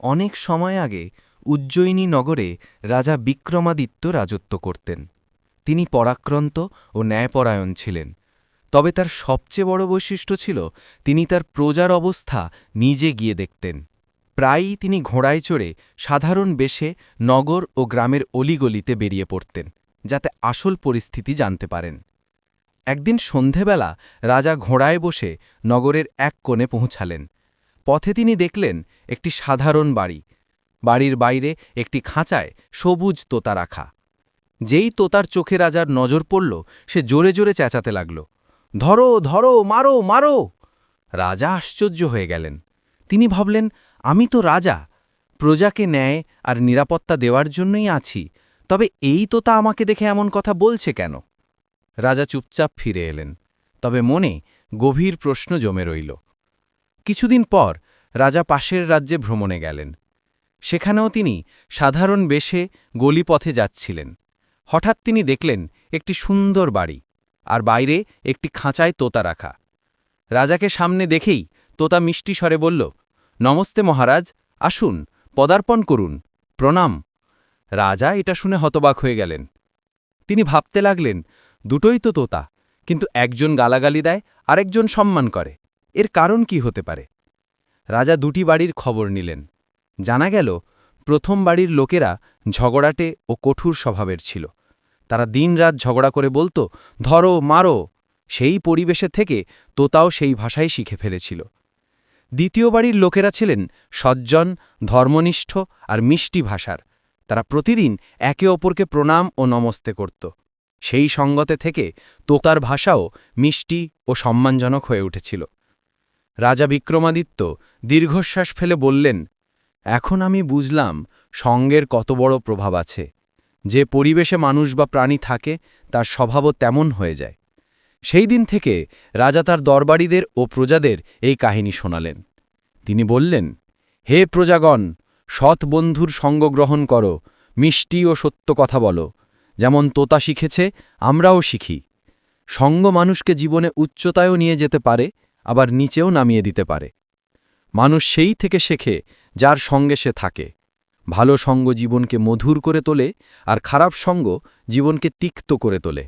অনেক সময় আগে উজ্জয়িনী নগরে রাজা বিক্রমাদিত্য রাজত্ব করতেন। তিনি পরাক্রান্ত ও ন্যায়পরায়ণ ছিলেন। তবে তার সবচেয়ে বড় বৈশিষ্ট্য ছিল, তিনি তার প্রজার অবস্থা নিজে গিয়ে দেখতেন। প্রায়ই তিনি ঘোড়ায় চড়ে সাধারণ বেশে নগর ও গ্রামের অলিগলিতে বেরিয়ে পড়তেন, যাতে আসল পরিস্থিতি জানতে পারেন। একদিন সন্ধেবেলা রাজা ঘোড়ায় বসে নগরের এক কোণে পৌঁছালেন। পথে তিনি দেখলেন একটি সাধারণ বাড়ি। বাড়ির বাইরে একটি খাঁচায় সবুজ তোতা রাখা। যেই তোতার চোখে রাজার নজর পড়ল, সে জোরে জোরে চেঁচাতে লাগল। ধরো ধরো, মারো মারো! রাজা আশ্চর্য হয়ে গেলেন। তিনি ভাবলেন, আমি তো রাজা। প্রজাকে ন্যায় আর নিরাপত্তা দেওয়ার জন্যই আছি। তবে এই তোতা আমাকে দেখে এমন কথা বলছে কেন? রাজা চুপচাপ ফিরে এলেন। তবে মনে গভীর প্রশ্ন জমে রইল। কিছুদিন পর রাজা পাশের রাজ্যে ভ্রমণে গেলেন। সেখানেও তিনি সাধারণ বেশে গলিপথে যাচ্ছিলেন। হঠাৎ তিনি দেখলেন একটি সুন্দর বাড়ি আর বাইরে একটি খাঁচায় তোতা রাখা। রাজাকে সামনে দেখেই তোতা মিষ্টি স্বরে বলল, নমস্তে মহারাজ, আসুন, পদার্পণ করুন, প্রণাম। রাজা এটা শুনে হতবাক হয়ে গেলেন। তিনি ভাবতে লাগলেন, দুটোই তো তোতা, কিন্তু একজন গালাগালি দেয়, আরেকজন সম্মান করে। এর কারণ কি হতে পারে? রাজা দুটি বাড়ির খবর নিলেন। জানা গেল, প্রথম বাড়ির লোকেরা ঝগড়াটে ও কঠোর স্বভাবের ছিল। তারা দিনরাত ঝগড়া করে বলতো, ধরো, মারো। সেই পরিবেশে থেকে তোতাও সেই ভাষাই শিখে ফেলেছিল। দ্বিতীয় বাড়ির লোকেরা ছিলেন সজ্জন, ধর্মনিষ্ঠ আর মিষ্টি ভাষার। তারা প্রতিদিন একে অপরকে প্রণাম ও নমস্তে করত। সেই সঙ্গতে থেকে তোতার ভাষাও মিষ্টি ও সম্মানজনক হয়ে উঠেছিল। রাজা বিক্রমাদিত্য দীর্ঘশ্বাস ফেলে বললেন, এখন আমি বুঝলাম সঙ্গের কত বড় প্রভাব আছে। যে পরিবেশে মানুষ বা প্রাণী থাকে, তার স্বভাবও তেমন হয়ে যায়। সেই দিন থেকে রাজা তার দরবারীদের ও প্রজাদের এই কাহিনী শোনালেন। তিনি বললেন, হে প্রজাগণ, সৎ বন্ধুর সঙ্গ গ্রহণ করো, মিষ্টি ও সত্য কথা বলো। যেমন তোতা শিখেছে, আমরাও শিখি। সঙ্গ মানুষকে জীবনে উচ্চতায়ও নিয়ে যেতে পারে আবার নিচেও নামিয়ে দিতে পারে। মানুষ সেই থেকে শেখে, যার সঙ্গে সে থাকে। ভালো সঙ্গ জীবনকে মধুর করে তোলে আর খারাপ সঙ্গ জীবনকে তিক্ত করে তোলে।